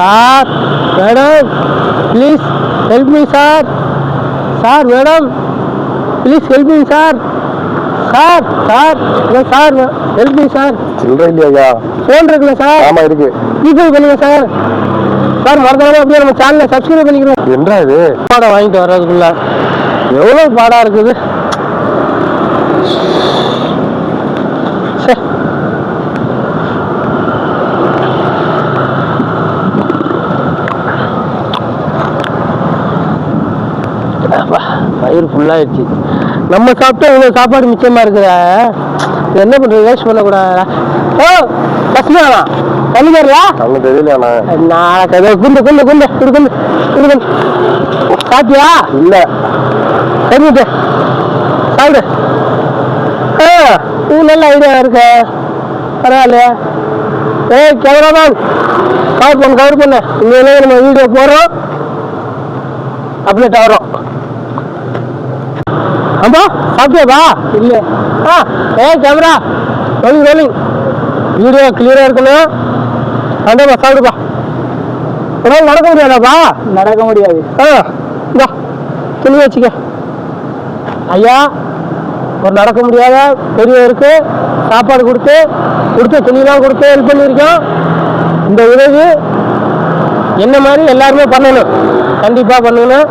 Sir madam please help me sir. Sir madam please help me sir. Sir sir sir help me sir. சில்லற இல்லையா? Phone இருக்குல்ல sir? ஆமா இருக்கு. GPay பண்ணுங்க sir. Sir மறந்துடாம அப்படியே நம்ம சேனலை சப்ஸ்கிரைப் பண்ணிக்கிறோம். என்ன இது? பாடம் வாங்கிட்டு வர்றதுக்குள்ள. எவ்வளோ பாடம் இருக்குது? வயிறு ஃபுல்லாகிடுச்சு நம்ம சாப்பிட்டா இவ்வளோ சாப்பாடு மிச்சமாக இருக்குதா? என்ன பண்ணுறது வேஸ்ட் பண்ணக்கூடாதா. ஓ பசுமாவா தண்ணி தரலா? அவங்க தெரியல நான் குண்டு குண்டு குண்டு குண்டு குண்டு குண்டு குண்டு. சாப்பிட்டியா? இல்ல. சரிட்டு சாப்பிடு. ஆ இது நல்ல ஐடியா இருக்கு. பரவாயில்லையா. ஏய் கேமராமேன் கவர் பண்ணு கவர் பண்ணு. இங்கே நம்ம வீடியோ போடுறோம். அப்டேட் ஆகிறோம். ஆமா சாப்பிட்டியாப்பா? இல்லை. ஆ ஏய் கேமரா. ரோலிங் ரோலிங் வீடியோ கிளியராக இருக்கணும் அந்தாப்பா சாப்பிடுப்பா. உடனே நடக்க முடியாதாப்பா? நடக்க முடியாது. ஆ இந்தா துணி வச்சுக்க. ஐயா ஒரு நடக்க முடியாத பெரியவருக்கு சாப்பாடு கொடுத்து கொடுத்த துணிலாம் கொடுத்து ஹெல்ப் பண்ணியிருக்கோம். இந்த உதவி என்ன மாதிரி எல்லாருமே பண்ணணும். கண்டிப்பாக பண்ணணும்.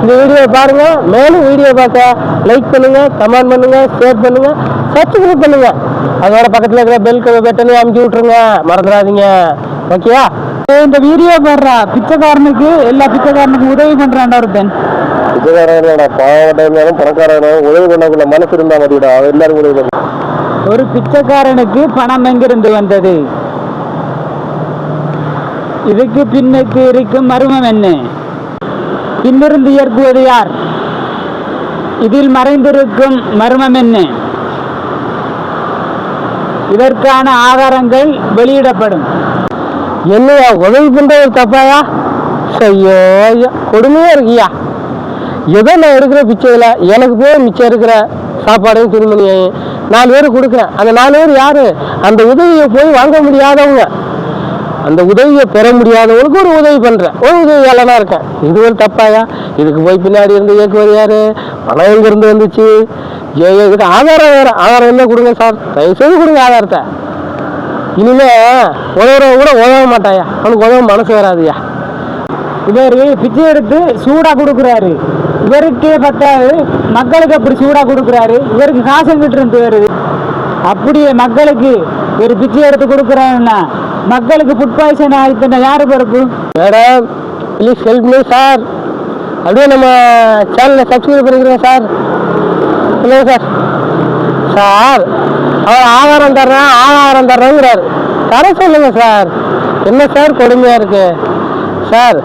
இந்த வீடியோவை பாருங்கள் மேலும் வீடியோ பார்க்க லைக் பண்ணுங்கள் கமெண்ட் பண்ணுங்கள் ஷேர் பண்ணுங்கள் சப்ஸ்கிரைப் பண்ணுங்கள் அதோட பக்கத்தில் இருக்கிற பெல் பட்டனையும் அமுக்கி விட்ருங்க மறந்துடாதீங்க. ஓகேயா இந்த வீடியோ பாடுறா. பிச்சைக்காரனுக்கு எல்லா பிச்சைக்காரனுக்கும் உதவி பண்றான்டா ஒருத்தன். பிச்சைக்காரன் பாவட்ட இருந்தாலும் பணக்காரன். இருந்தாலும் உதவி பண்ணக்குள்ள மனசு இருந்தா அவன் எல்லாரும் உதவி பண்ண. ஒரு பிச்சைக்காரனுக்கு பணம் எங்கிருந்து வந்தது? இதுக்கு பின்னுக்கு இருக்கும் மர்மம் என்ன? பின்னிருந்து இயற்குவது யார்? இதில் மறைந்திருக்கும் மர்மம் என்ன? இதற்கான ஆதாரங்கள் வெளியிடப்படும். என்னையா உதவி பண்றது தப்பாயா? ஐயோ ஐயோ கொடுமையா இருக்கியா? ஏதோ நான் எடுக்கிற பிச்சையில் எனக்கு போய் மிச்சம் இருக்கிற சாப்பாடையும் துணிமணியையும் நாலு பேர் கொடுக்குறேன். அந்த நாலு பேர் யாரு? அந்த உதவியை போய் வாங்க முடியாதவங்க. அந்த உதவியை பெற முடியாதவங்களுக்கு ஒரு உதவி பண்ணுறேன் ஒரு உதவியாளனாக இருக்கேன். இது ஒரு தப்பாயா? இதுக்கு போய் பின்னாடி இருந்து இயக்குவது யாரு? பணம் எங்கேருந்து வந்துச்சு? ஐயோ இதுக்கு ஆதாரம் வேறு. ஆதாரம் என்ன கொடுங்க சார்? தயவு செய்து கொடுங்க ஆதாரத்தை. இனிமே உதவுறவங்க கூட உதவ மாட்டாயா? அவனுக்கு உதவ மனசு வராதுயா? இவர் பிச்சை எடுத்து சூடாக கொடுக்குறாரு. இவருக்கே பத்தாது. மக்களுக்கு அப்படி சூடாக கொடுக்குறாரு. இவருக்கு காசு கிட்ட இருந்து வருது? அப்படியே மக்களுக்கு ஒரு பிச்சை எடுத்து கொடுக்குறாருன்னா மக்களுக்கு ஃபுட் பாய்சன் ஆகிட்டு யாரு பொறுப்பு? Madam please help me sir அப்படியே நம்ம சேனலில் சப்ஸ்கிரைப் பண்ணிக்கிறேன் சார் சொல்லுங்க சார் சார் அவர் ஆதாரம் தர்றேன் ஆதாரம் தர்றேங்கிறார். தர சொல்லுங்க சார் என்ன சார் கொடுமையாக இருக்கு. சார்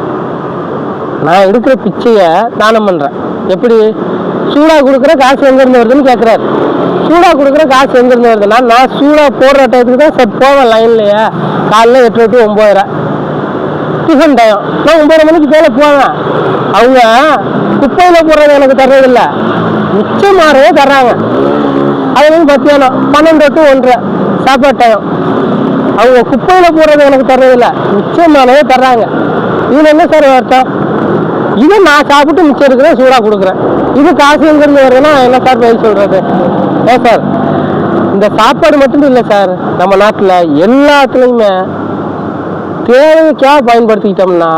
நான் எடுக்கிற பிச்சையை தானம் பண்ணுறேன் எப்படி? சூடாக கொடுக்குற காசு எங்கேருந்து வருதுன்னு கேட்குறாரு சூடாக கொடுக்குற காசு எங்கேருந்து வருதுன்னா நான் சூடாக போடுற டயத்துக்கு தான் சார் போவேன் லைன்லையே காலைல எட்டு டு ஒம்பதரை. டிஃபன் டைம் நான் ஒம்பது மணிக்கு மேலே போவேன். அவங்க குப்பையில் போடுறது எனக்கு தர்றதில்ல. மிச்சமாகவே தர்றாங்க. அது வந்து மத்தியானம் பன்னெண்டு டு ஒன்றரை சாப்பாடு டைம் அவங்க குப்பையில் போடுறது எனக்கு தர்றதில்லை. மிச்சமானவே தர்றாங்க. இதில் என்ன சார் அர்த்தம்? இதை நான் சாப்பிட்டு மிச்சம் இருக்கிறேன் சூடாக கொடுக்குறேன். இது காசு எங்கேருந்து வருதுன்னா என்ன சார் பதில் சொல்கிறது ஏன் சார் இந்த சாப்பாடு மட்டும் இல்லை சார் நம்ம நாட்டில் எல்லாத்துலேயுமே தேவைக்காக பயன்படுத்திக்கிட்டோம்னா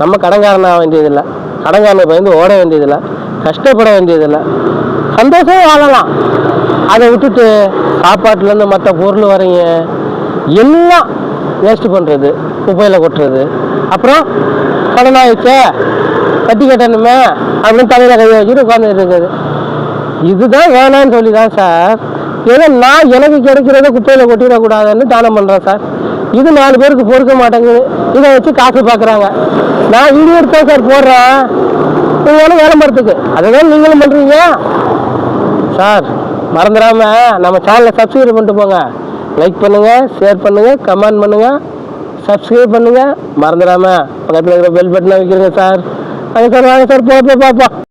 நம்ம கடன்காரனாக வேண்டியதில்லை. கடன்காரனை பயந்து ஓட வேண்டியதில்லை. கஷ்டப்பட வேண்டியதில்லை. சந்தோஷம் வாழலாம். அதை விட்டுட்டு சாப்பாட்டுலேருந்து மற்ற பொருள் வரைங்க எல்லாம் வேஸ்ட் பண்ணுறது குப்பையில் கொட்டுறது. அப்புறம் கடன் ஆயிடுச்சே கட்டி கட்டணுமே அப்படின்னு தலையில் கையை வச்சுட்டு உட்காந்துட்டு இருக்குது இதுதான் வேணாம்னு சொல்லி தான் சார். ஏன்னா நான் எனக்கு கிடைக்கிறத குப்பையில் கொட்டிடக்கூடாதுன்னு தானம் பண்ணுறேன் சார். இது நாலு பேருக்கு பொறுக்க மாட்டேங்குது. இதை வச்சு காசு பார்க்குறாங்க நான் வீடியோ எடுத்தேன் சார் போடுறேன். நீங்களும் விளம்பரத்துக்கு அதை தான் நீங்களும் பண்ணுறீங்க சார் மறந்துடாம நம்ம சேனலை சப்ஸ்கிரைப் பண்ணிட்டு போங்க. லைக் பண்ணுங்கள் ஷேர் பண்ணுங்கள் கமெண்ட் பண்ணுங்கள் சப்ஸ்கிரைப் பண்ணுங்கள் மறந்துடாம பக்கத்தில் இருக்கிற பெல் பட்டனை வைக்கிறீங்க சார் வாங்க சார் வாங்க சார் போப்போ பார்ப்போம்